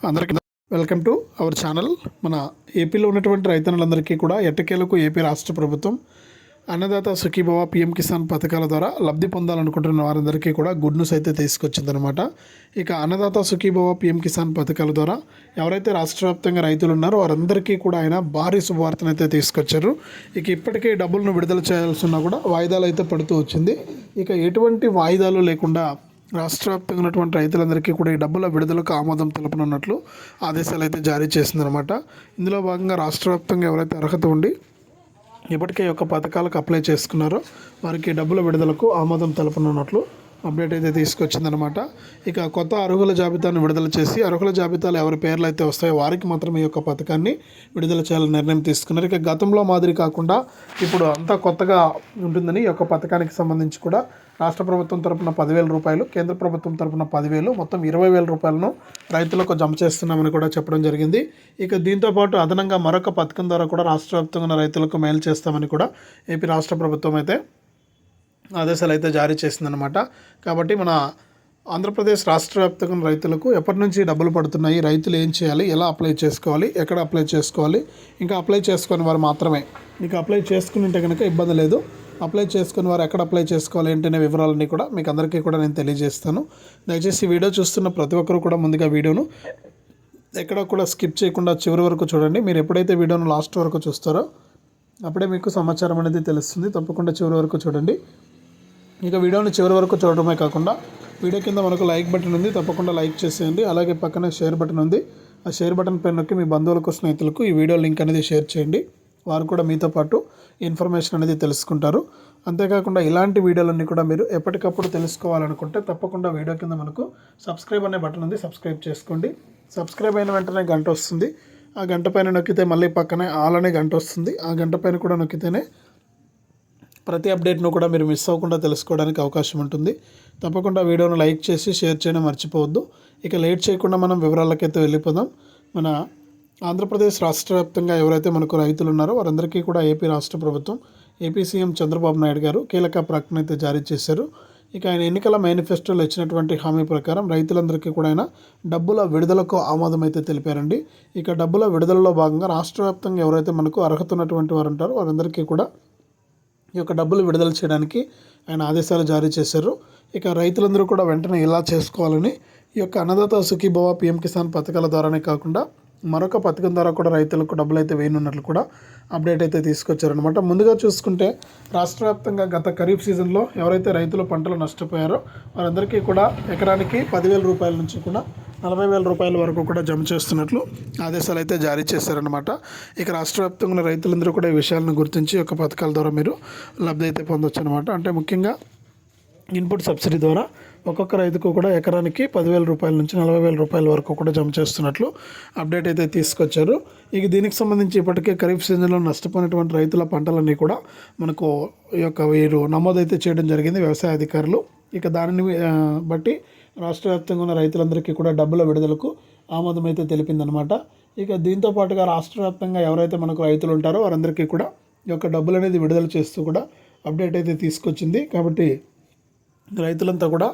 అందరికీ welcome to our channel మన ఏపీలో ఉన్నటువంటి రైతన్నులందరికీ కూడా ఎట్టకేలకు ఏపీ రాష్ట్ర ప్రభుత్వం అన్నదాత సుఖీభవ పిఎం కిసాన్ పథకాల ద్వారా లబ్ధి పొందాలనుకుంటున్న వారందరికీ కూడా గుడ్ న్యూస్ అయితే తీసుకొచ్చిందనమాట ఇక అన్నదాత సుఖీభవ పిఎం కిసాన్ పథకాల ద్వారా ఎవరైతే రాష్ట్ర వ్యాప్తంగా రైతులు ఉన్నారో వారందరికీ కూడా ఆయన భారీ శుభవార్తను అయితే తీసుకొచ్చారు. ఇక ఇప్పటికే డబ్బులను విడుదల చేయాల్సి కూడా వాయిదాలు అయితే పడుతూ వచ్చింది. ఇక ఎటువంటి వాయిదాలు లేకుండా రాష్ట్ర వ్యాప్తంగా ఉన్నటువంటి రైతులందరికీ కూడా ఈ డబ్బుల విడుదలకు ఆమోదం తెలపనున్నట్లు ఆదేశాలు అయితే జారీ చేసిందనమాట ఇందులో భాగంగా రాష్ట్ర వ్యాప్తంగా ఎవరైతే అర్హత ఉండి ఇప్పటికే యొక్క పథకాలకు అప్లై చేసుకున్నారో వారికి డబ్బుల విడుదలకు ఆమోదం తెలపనున్నట్లు అప్డేట్ అయితే తీసుకొచ్చిందనమాట ఇక కొత్త అర్హుల జాబితాను విడుదల చేసి అర్హుల జాబితాలో ఎవరి పేర్లు అయితే వస్తాయో వారికి మాత్రమే ఈ యొక్క పథకాన్ని విడుదల చేయాలని నిర్ణయం తీసుకున్నారు. ఇక గతంలో మాదిరి కాకుండా ఇప్పుడు అంతా కొత్తగా ఉంటుందని ఈ యొక్క పథకానికి సంబంధించి కూడా రాష్ట్ర ప్రభుత్వం తరపున పదివేల రూపాయలు కేంద్ర ప్రభుత్వం తరపున పదివేలు మొత్తం ఇరవై వేల రూపాయలను రైతులకు జమ చేస్తున్నామని కూడా చెప్పడం జరిగింది. ఇక దీంతో పాటు అదనంగా మరొక పథకం ద్వారా కూడా రాష్ట్ర వ్యాప్తంగా ఉన్న రైతులకు మేలు చేస్తామని కూడా ఏపీ రాష్ట్ర ప్రభుత్వం అయితే ఆదేశాలు అయితే జారీ చేసిందనమాట కాబట్టి మన ఆంధ్రప్రదేశ్ రాష్ట్ర వ్యాప్తంగా రైతులకు ఎప్పటి నుంచి డబ్బులు పడుతున్నాయి రైతులు ఏం చేయాలి ఎలా అప్లై చేసుకోవాలి ఎక్కడ అప్లై చేసుకోవాలి ఇంకా అప్లై చేసుకుని వారు మాత్రమే. మీకు అప్లై చేసుకుని ఉంటే కనుక ఇబ్బంది లేదు. అప్లై చేసుకుని వారు ఎక్కడ అప్లై చేసుకోవాలి ఏంటనే వివరాలన్నీ కూడా మీకు అందరికీ కూడా నేను తెలియజేస్తాను. దయచేసి వీడియో చూస్తున్న ప్రతి ఒక్కరు కూడా ముందుగా వీడియోను ఎక్కడ కూడా స్కిప్ చేయకుండా చివరి వరకు చూడండి. మీరు ఎప్పుడైతే వీడియోను లాస్ట్ వరకు చూస్తారో అప్పుడే మీకు సమాచారం అనేది తెలుస్తుంది. తప్పకుండా చివరి వరకు చూడండి. ఇక వీడియోని చివరి వరకు చూడడమే కాకుండా వీడియో కింద మనకు లైక్ బటన్ ఉంది. తప్పకుండా లైక్ చేసేయండి. అలాగే పక్కనే షేర్ బటన్ ఉంది. ఆ షేర్ బటన్ పైన నొక్కి మీ బంధువులకు స్నేహితులకు ఈ వీడియో లింక్ అనేది షేర్ చేయండి. వారు కూడా మీతో పాటు ఇన్ఫర్మేషన్ అనేది తెలుసుకుంటారు. అంతేకాకుండా ఇలాంటి వీడియోలన్నీ కూడా మీరు ఎప్పటికప్పుడు తెలుసుకోవాలనుకుంటే తప్పకుండా వీడియో కింద మనకు సబ్స్క్రైబ్ అనే బటన్ ఉంది సబ్స్క్రైబ్ చేసుకోండి. సబ్స్క్రైబ్ అయిన వెంటనే గంట వస్తుంది. ఆ గంట పైన నొక్కితే మళ్ళీ పక్కనే ఆల్ అనే గంట వస్తుంది. ఆ గంట పైన కూడా నొక్కితేనే ప్రతి అప్డేట్ను కూడా మీరు మిస్ అవ్వకుండా తెలుసుకోవడానికి అవకాశం ఉంటుంది. తప్పకుండా వీడియోను లైక్ చేసి షేర్ చేయడం మర్చిపోవద్దు. ఇక లేట్ చేయకుండా మనం వివరాలకైతే వెళ్ళిపోదాం. మన ఆంధ్రప్రదేశ్ రాష్ట్ర వ్యాప్తంగా ఎవరైతే మనకు రైతులు ఉన్నారో వారందరికీ కూడా ఏపీ రాష్ట్ర ప్రభుత్వం ఏపీ సీఎం చంద్రబాబు నాయుడు గారు కీలక ప్రకటన అయితే జారీ చేశారు. ఇక ఆయన ఎన్నికల మేనిఫెస్టోలో ఇచ్చినటువంటి హామీ ప్రకారం రైతులందరికీ కూడా ఆయన డబ్బుల విడుదలకు ఆమోదం అయితే తెలిపారండి. ఇక డబ్బుల విడుదలలో భాగంగా రాష్ట్ర వ్యాప్తంగా ఎవరైతే మనకు అర్హత ఉన్నటువంటి వారు ఉంటారో వారందరికీ కూడా ఈ యొక్క డబ్బులు విడుదల చేయడానికి ఆయన ఆదేశాలు జారీ చేశారు. ఇక రైతులందరూ కూడా వెంటనే ఇలా చేసుకోవాలని ఈ యొక్క అన్నదాత సుఖీభవ పిఎం కిసాన్ పథకాల ద్వారానే కాకుండా మరొక పథకం ద్వారా కూడా రైతులకు డబ్బులు అయితే వేయనున్నట్లు కూడా అప్డేట్ అయితే తీసుకొచ్చారనమాట ముందుగా చూసుకుంటే రాష్ట్ర వ్యాప్తంగా గత ఖరీఫ్ సీజన్లో ఎవరైతే రైతులు పంటలు నష్టపోయారో వారందరికీ కూడా ఎకరానికి పదివేల రూపాయల నుంచి కూడా నలభై వేల రూపాయల వరకు కూడా జమ చేస్తున్నట్లు ఆదేశాలు అయితే జారీ చేశారనమాట ఇక రాష్ట్ర వ్యాప్తంగా ఉన్న రైతులందరూ కూడా ఈ విషయాలను గుర్తించి ఒక పథకాల ద్వారా మీరు లబ్ధి అయితే పొందొచ్చు అనమాట అంటే ముఖ్యంగా ఇన్పుట్ సబ్సిడీ ద్వారా ఒక్కొక్క రైతుకు కూడా ఎకరానికి పదివేల రూపాయల నుంచి నలభై వేల రూపాయల వరకు కూడా జమ చేస్తున్నట్లు అప్డేట్ అయితే తీసుకొచ్చారు. ఇక దీనికి సంబంధించి ఇప్పటికే ఖరీఫ్ సీజన్లో నష్టపోయినటువంటి రైతుల పంటలన్నీ కూడా మనకు ఈ యొక్క వీరు నమోదైతే చేయడం జరిగింది వ్యవసాయ అధికారులు. ఇక దానిని బట్టి రాష్ట్ర వ్యాప్తంగా ఉన్న రైతులందరికీ కూడా డబ్బుల విడుదలకు ఆమోదం అయితే తెలిపిందనమాట ఇక దీంతో పాటుగా రాష్ట్ర వ్యాప్తంగా ఎవరైతే మనకు రైతులు ఉంటారో వారందరికీ కూడా ఈ యొక్క డబ్బులు అనేది విడుదల చేస్తూ కూడా అప్డేట్ అయితే తీసుకొచ్చింది. కాబట్టి రైతులంతా కూడా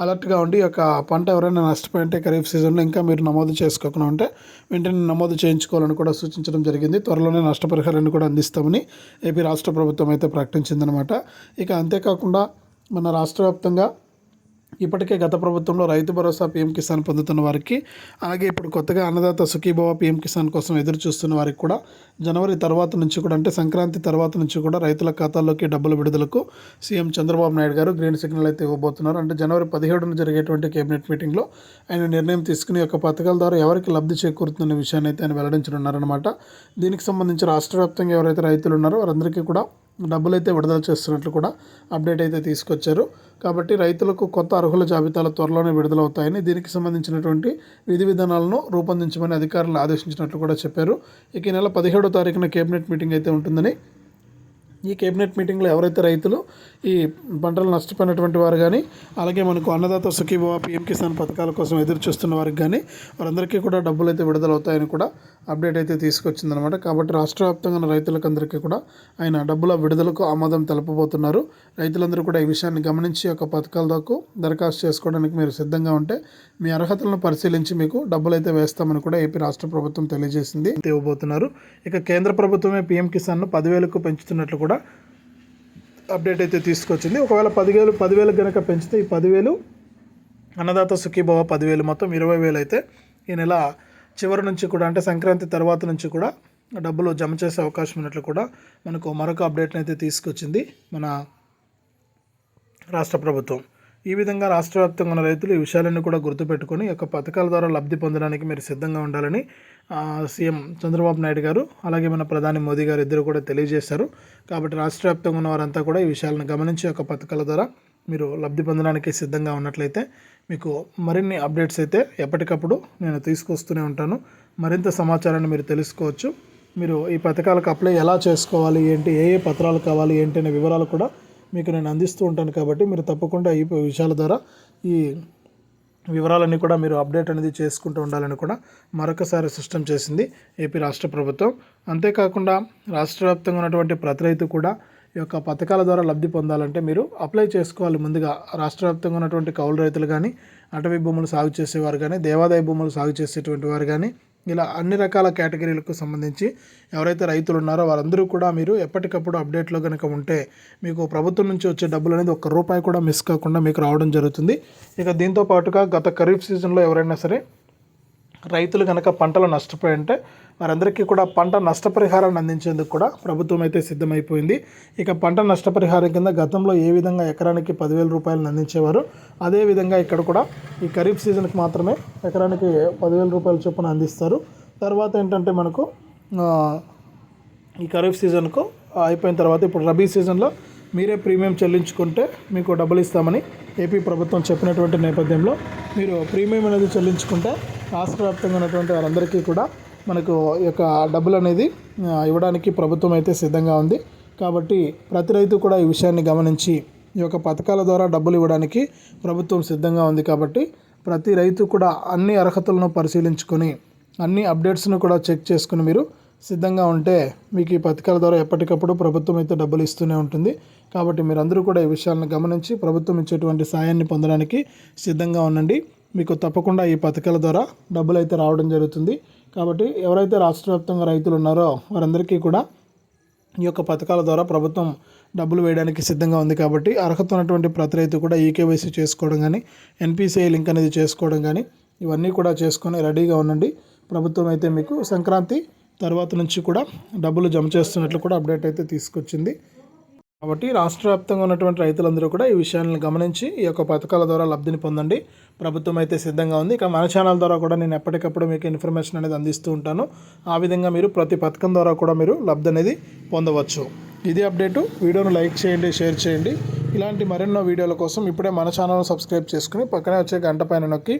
అలర్ట్గా ఉండి ఒక యొక్క పంట ఎవరైనా నష్టపోయింటే ఖరీఫ్ సీజన్లో ఇంకా మీరు నమోదు చేసుకోకుండా ఉంటే వెంటనే నమోదు చేయించుకోవాలని కూడా సూచించడం జరిగింది. త్వరలోనే నష్టపరిహారాన్ని కూడా అందిస్తామని ఏపీ రాష్ట్ర ప్రభుత్వం అయితే ప్రకటించిందనమాట. ఇక అంతేకాకుండా మన రాష్ట్ర వ్యాప్తంగా ఇప్పటికే గత ప్రభుత్వంలో రైతు భరోసా పీఎం కిసాన్ పొందుతున్న వారికి అలాగే ఇప్పుడు కొత్తగా అన్నదాత సుఖీభవ పీఎం కిసాన్ కోసం ఎదురు చూస్తున్న వారికి కూడా జనవరి తర్వాత నుంచి కూడా అంటే సంక్రాంతి తర్వాత నుంచి కూడా రైతుల ఖాతాల్లోకి డబ్బుల విడుదలకు సీఎం చంద్రబాబు నాయుడు గారు గ్రీన్ సిగ్నల్ అయితే ఇవ్వబోతున్నారు. అంటే జనవరి పదిహేడున జరిగేటువంటి కేబినెట్ మీటింగ్లో ఆయన నిర్ణయం తీసుకుని యొక్క పథకాల ద్వారా ఎవరికి లబ్ధి చేకూరుతున్న విషయాన్ని అయితే ఆయన వెల్లడించనున్నారనమాట దీనికి సంబంధించి రాష్ట్ర వ్యాప్తంగా ఎవరైతే రైతులు ఉన్నారో వారందరికీ కూడా డబ్బులు అయితే విడుదల చేస్తున్నట్లు కూడా అప్డేట్ అయితే తీసుకొచ్చారు. కాబట్టి రైతులకు కొత్త అర్హుల జాబితాలు త్వరలోనే విడుదలవుతాయని దీనికి సంబంధించినటువంటి విధి విధానాలను రూపొందించమని అధికారులు ఆదేశించినట్లు కూడా చెప్పారు. ఇక ఈ నెల పదిహేడో తారీఖున కేబినెట్ మీటింగ్ అయితే ఉంటుందని ఈ కేబినెట్ మీటింగ్లో ఎవరైతే రైతులు ఈ పంటలు నష్టపోయినటువంటి వారు కానీ అలాగే మనకు అన్నదాత సుఖీభవ పిఎం కిసాన్ పథకాల కోసం ఎదురు చూస్తున్న వారికి కానీ వారందరికీ కూడా డబ్బులు అయితే విడుదలవుతాయని కూడా అప్డేట్ అయితే తీసుకొచ్చిందనమాట. కాబట్టి రాష్ట్ర వ్యాప్తంగా రైతులకు అందరికీ కూడా ఆయన డబ్బుల విడుదలకు ఆమోదం తెలపబోతున్నారు. రైతులందరూ కూడా ఈ విషయాన్ని గమనించి యొక్క పథకాల దాకా దరఖాస్తు చేసుకోవడానికి మీరు సిద్ధంగా ఉంటే మీ అర్హతలను పరిశీలించి మీకు డబ్బులు అయితే వేస్తామని కూడా ఏపీ రాష్ట్ర ప్రభుత్వం తెలియజేసింది. ఇవ్వబోతున్నారు. ఇక కేంద్ర ప్రభుత్వమే పీఎం కిసాన్ను పదివేలకు పెంచుతున్నట్లు కూడా అప్డేట్ అయితే తీసుకొచ్చింది. ఒకవేళ పదివేలు పదివేలకు కనుక పెంచితే ఈ పదివేలు అన్నదాత సుఖీభవ పదివేలు మొత్తం ఇరవై వేలు అయితే ఈ నెల చివరి నుంచి కూడా అంటే సంక్రాంతి తర్వాత నుంచి కూడా డబ్బులు జమ చేసే అవకాశం ఉన్నట్లు కూడా మనకు మరొక అప్డేట్ని అయితే తీసుకొచ్చింది మన రాష్ట్ర ప్రభుత్వం. ఈ విధంగా రాష్ట్ర వ్యాప్తంగా ఉన్న రైతులు ఈ విషయాలన్నీ కూడా గుర్తుపెట్టుకొని యొక్క పథకాల ద్వారా లబ్ధి పొందడానికి మీరు సిద్ధంగా ఉండాలని సీఎం చంద్రబాబు నాయుడు గారు అలాగే మన ప్రధాని మోదీ గారు ఇద్దరు కూడా తెలియజేశారు. కాబట్టి రాష్ట్ర వ్యాప్తంగా ఉన్న వారంతా కూడా ఈ విషయాలను గమనించి యొక్క పథకాల ద్వారా మీరు లబ్ధి పొందడానికి సిద్ధంగా ఉన్నట్లయితే మీకు మరిన్ని అప్డేట్స్ అయితే ఎప్పటికప్పుడు నేను తీసుకొస్తూనే ఉంటాను. మరింత సమాచారాన్ని మీరు తెలుసుకోవచ్చు. మీరు ఈ పథకాలకు అప్లై ఎలా చేసుకోవాలి ఏంటి ఏ ఏ పత్రాలు కావాలి ఏంటి అనే వివరాలు కూడా మీకు నేను అందిస్తూ ఉంటాను కాబట్టి మీరు తప్పకుండా ఈ విషయాల ద్వారా ఈ వివరాలన్నీ కూడా మీరు అప్డేట్ అనేది చేసుకుంటూ ఉండాలని కూడా మరొకసారి సిస్టమ్ చేసింది ఏపీ రాష్ట్ర ప్రభుత్వం. అంతేకాకుండా రాష్ట్ర వ్యాప్తంగా ఉన్నటువంటి ప్రతి రైతు కూడా ఈ యొక్క పథకాల ద్వారా లబ్ధి పొందాలంటే మీరు అప్లై చేసుకోవాలి. ముందుగా రాష్ట్ర వ్యాప్తంగా ఉన్నటువంటి కౌలు రైతులు కానీ అటవీ భూములు సాగు చేసేవారు కానీ దేవాదాయ భూములు సాగు చేసేటువంటి వారు కానీ ఇలా అన్ని రకాల కేటగిరీలకు సంబంధించి ఎవరైతే రైతులు ఉన్నారో వారందరూ కూడా మీరు ఎప్పటికప్పుడు అప్డేట్లో కనుక ఉంటే మీకు ప్రభుత్వం నుంచి వచ్చే డబ్బులు అనేది ఒక్క రూపాయి కూడా మిస్ కాకుండా మీకు రావడం జరుగుతుంది. ఇక దీంతో పాటుగా గత ఖరీఫ్ సీజన్లో ఎవరైనా సరే రైతులు కనుక పంటలు నష్టపోయి ఉంటే వారందరికీ కూడా పంట నష్టపరిహారాన్ని అందించేందుకు కూడా ప్రభుత్వం అయితే సిద్ధమైపోయింది. ఇక పంట నష్టపరిహారం కింద గతంలో ఏ విధంగా ఎకరానికి పదివేల రూపాయలను అందించేవారు అదే విధంగా ఇక్కడ కూడా ఈ ఖరీఫ్ సీజన్కి మాత్రమే ఎకరానికి పదివేల రూపాయల చొప్పున అందిస్తారు. తర్వాత ఏంటంటే మనకు ఈ ఖరీఫ్ సీజన్కు అయిపోయిన తర్వాత ఇప్పుడు రబీ సీజన్లో మీరే ప్రీమియం చెల్లించుకుంటే మీకు డబ్బులు ఇస్తామని ఏపీ ప్రభుత్వం చెప్పినటువంటి నేపథ్యంలో మీరు ప్రీమియం అనేది చెల్లించుకుంటే రాష్ట్ర వ్యాప్తంగా ఉన్నటువంటి వారందరికీ కూడా మనకు ఈ యొక్క డబ్బులు అనేది ఇవ్వడానికి ప్రభుత్వం అయితే సిద్ధంగా ఉంది. కాబట్టి ప్రతి రైతు కూడా ఈ విషయాన్ని గమనించి ఈ యొక్క పథకాల ద్వారా డబ్బులు ఇవ్వడానికి ప్రభుత్వం సిద్ధంగా ఉంది కాబట్టి ప్రతి రైతు కూడా అన్ని అర్హతలను పరిశీలించుకొని అన్ని అప్డేట్స్ను కూడా చెక్ చేసుకుని మీరు సిద్ధంగా ఉంటే మీకు ఈ పథకాల ద్వారా ఎప్పటికప్పుడు ప్రభుత్వం అయితే డబ్బులు ఇస్తూనే ఉంటుంది. కాబట్టి మీరందరూ కూడా ఈ విషయాలను గమనించి ప్రభుత్వం ఇచ్చేటువంటి సాయాన్ని పొందడానికి సిద్ధంగా ఉండండి. మీకు తప్పకుండా ఈ పథకాల ద్వారా డబ్బులు అయితే రావడం జరుగుతుంది. కాబట్టి ఎవరైతే రాష్ట్ర వ్యాప్తంగా రైతులు ఉన్నారో వారందరికీ కూడా ఈ యొక్క పథకాల ద్వారా ప్రభుత్వం డబ్బులు వేయడానికి సిద్ధంగా ఉంది కాబట్టి అర్హత ఉన్నటువంటి ప్రతి రైతు కూడా ఈకేవైసీ చేసుకోవడం కానీ ఎన్పిసిఐ లింక్ అనేది చేసుకోవడం కానీ ఇవన్నీ కూడా చేసుకొని రెడీగా ఉండండి. ప్రభుత్వం అయితే మీకు సంక్రాంతి తర్వాత నుంచి కూడా డబ్బులు జమ చేస్తున్నట్లు కూడా అప్డేట్ అయితే తీసుకొచ్చింది. కాబట్టి రాష్ట్ర వ్యాప్తంగా ఉన్నటువంటి రైతులందరూ కూడా ఈ విషయాలను గమనించి ఈ యొక్క పథకాల ద్వారా లబ్ధిని పొందండి. ప్రభుత్వం అయితే సిద్ధంగా ఉంది. ఇక మన ఛానల్ ద్వారా కూడా నేను ఎప్పటికప్పుడు మీకు ఇన్ఫర్మేషన్ అనేది అందిస్తూ ఉంటాను. ఆ విధంగా మీరు ప్రతి పథకం ద్వారా కూడా మీరు లబ్ధి అనేది పొందవచ్చు. ఇది అప్డేటు. వీడియోను లైక్ చేయండి షేర్ చేయండి. ఇలాంటి మరెన్నో వీడియోల కోసం ఇప్పుడే మన ఛానల్ సబ్స్క్రైబ్ చేసుకుని పక్కనే వచ్చే గంట పైన నొక్కి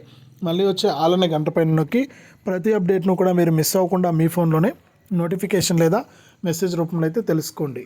మళ్ళీ వచ్చే ఆలనే గంట పైన నొక్కి ప్రతి అప్డేట్ను కూడా మీరు మిస్ అవ్వకుండా మీ ఫోన్లోనే నోటిఫికేషన్ లేదా మెసేజ్ రూపంలో అయితే తెలుసుకోండి.